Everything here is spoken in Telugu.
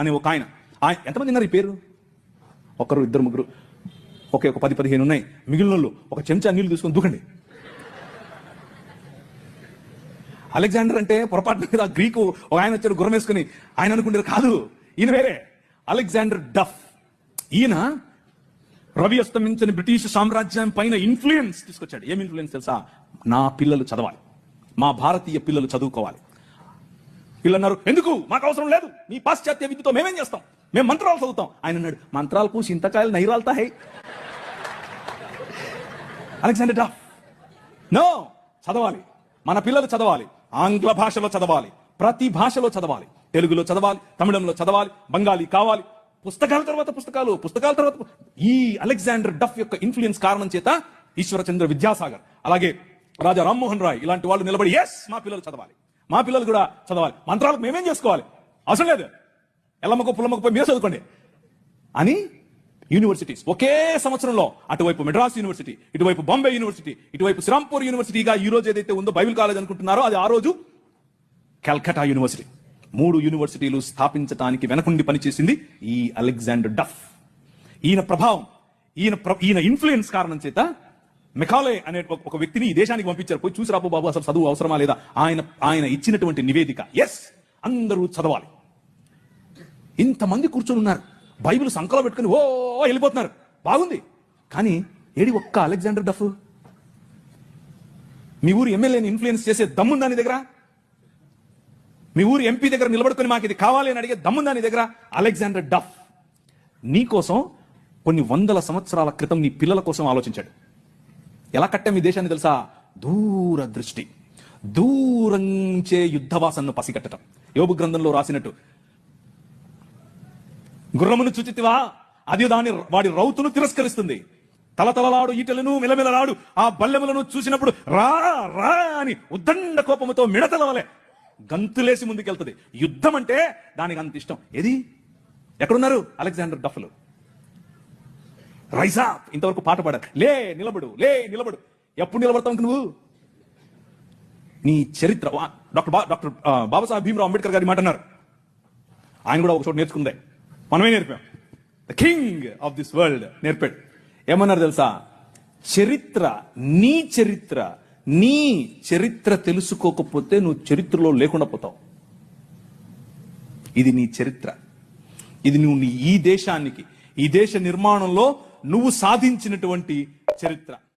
అనే ఒక ఆయన. ఆయన ఎంతమంది ఉన్నారు ఈ పేరు? ఒకరు ఇద్దరు ముగ్గురు. ఓకే ఒక పది పదిహేను ఉన్నాయి. మిగిలిన వాళ్ళు ఒక చెంచా నీళ్ళు తీసుకొని దూకండి. అలెగ్జాండర్ అంటే పొరపాటు మీద గ్రీకు ఒక ఆయన వచ్చాడు గుర్రం వేసుకుని. ఆయన అనుకుంటారు కాదు. ఈయన వేరే. Alexander Duff. ఈయన రవి అస్తమించిన బ్రిటిష్ సామ్రాజ్యం పైన ఇన్ఫ్లుయెన్స్ తీసుకొచ్చాడు. ఏం ఇన్ఫ్లుయెన్స్ తెలుసా? నా పిల్లలు చదవాలి. మా భారతీయ పిల్లలు చదువుకోవాలి. వీళ్ళు అన్నారు ఎందుకు? మాకు అవసరం లేదు. మీ పాశ్చాత్య విద్యతో మేమేం చేస్తాం? మేము మంత్రాలు చదువుతాం. ఆయన అన్నాడు మంత్రాలు పూసి ఇంతకాయలు నైరాలతా హై అలెగ్జాండర్ డఫ్ నో చదవాలి. మన పిల్లలు చదవాలి. ఆంగ్ల భాషలో చదవాలి. ప్రతి భాషలో చదవాలి. తెలుగులో చదవాలి. తమిళంలో చదవాలి. బెంగాలీ కావాలి. పుస్తకాల తర్వాత పుస్తకాలు పుస్తకాల తర్వాత ఈ అలెగ్జాండర్ డఫ్ యొక్క ఇన్ఫ్లుయెన్స్ కారణం చేత ఈశ్వరచంద్ర విద్యాసాగర్ అలాగే రాజా రామ్మోహన్ రాయ్ ఇలాంటి వాళ్ళు నిలబడి ఎస్ మా పిల్లలు చదవాలి. మా పిల్లలు కూడా చదవాలి. మంత్రాలకు మేమేం చేసుకోవాలి? అవసరం లేదు. ఎల్లమ్మకు పుల్లమ్మకు పోయి మీరు చదువుకోండి. అని యూనివర్సిటీస్ ఒకే సంవత్సరంలో అటువైపు మెడ్రాస్ యూనివర్సిటీ ఇటువైపు బాంబే యూనివర్సిటీ ఇటువైపు శ్రీరాంపూర్ యూనివర్సిటీగా ఈ రోజు ఏదైతే ఉందో బైబిల్ కాలేజ్ అనుకుంటున్నారో అది ఆ రోజు కల్కటా యూనివర్సిటీ. మూడు యూనివర్సిటీలు స్థాపించడానికి వెనకుండి పనిచేసింది ఈ అలెగ్జాండర్ డఫ్. ఈయన ప్రభావం ఈయన ఈయన ఇన్ఫ్లుయెన్స్ కారణం చేత మెకాలే అనే ఒక- వ్యక్తిని ఈ దేశానికి పంపించారు. పోయి చూసి రాపు బాబు అసలు చదువు అవసరమా లేదా? ఆయన ఆయన ఇచ్చినటువంటి నివేదిక. ఎస్ అందరూ చదవాలి. ఇంతమంది కూర్చొని ఉన్నారు. బైబిల్ సంకలో పెట్టుకుని ఓ వెళ్ళిపోతున్నారు. బాగుంది. కానీ ఏడి ఒక్క అలెగ్జాండర్ డఫ్? మీ ఊరు ఎమ్మెల్యేని ఇన్ఫ్లుయెన్స్ చేసే దమ్ముందా నీ దగ్గర? మీ ఊరు ఎంపీ దగ్గర నిలబడుకొని మాకు ఇది కావాలి అని అడిగే దమ్ముందా నీ దగ్గర? Alexander Duff. నీ కోసం కొన్ని వందల సంవత్సరాల క్రితం నీ పిల్లల కోసం ఆలోచించాడు. ఎలా కట్టాం ఈ దేశాన్ని తెలుసా? దూర దృష్టి దూరంచే యుద్ధవాసన్ను పసిగట్టడం యోగు గ్రంథంలో రాసినట్టు. గుర్రమును చూచితివా? అది దాని వాడి రౌతును తిరస్కరిస్తుంది. తలతలలాడు ఈటలను మిలమిలలాడు ఆ బల్లెములను చూసినప్పుడు రా రా అని ఉద్దండ కోపముతో మిడతల వలె గంతులేసి ముందుకెళ్తుంది. యుద్ధం అంటే దానికి అంత ఇష్టం. ఏది? ఎక్కడున్నారు? అలెగ్జాండర్ డఫ్లు. రైజా ఇంతవరకు పాట పాడారు. లే నిలబడు లే నిలబడు. ఎప్పుడు నిలబడతావు నువ్వు? నీ చరిత్ర వా- డాక్టర్ బా డాక్టర్ బాబాసాహెబ్ భీమరావు అంబేద్కర్ గారి మాట అన్నారు. ఆయన కూడా ఒక చోట నేర్చుకుందే. మనమే నేర్పాం. The king of this world నేర్పాడు. ఏమన్నారు తెలుసా? చరిత్ర నీ చరిత్ర నీ చరిత్ర తెలుసుకోకపోతే నువ్వు చరిత్రలో లేకుండా పోతావు. ఇది నీ చరిత్ర. ఇది నువ్వు నీ ఈ దేశానికి ఈ దేశ నిర్మాణంలో నువ్వు సాధించినటువంటి చరిత్ర.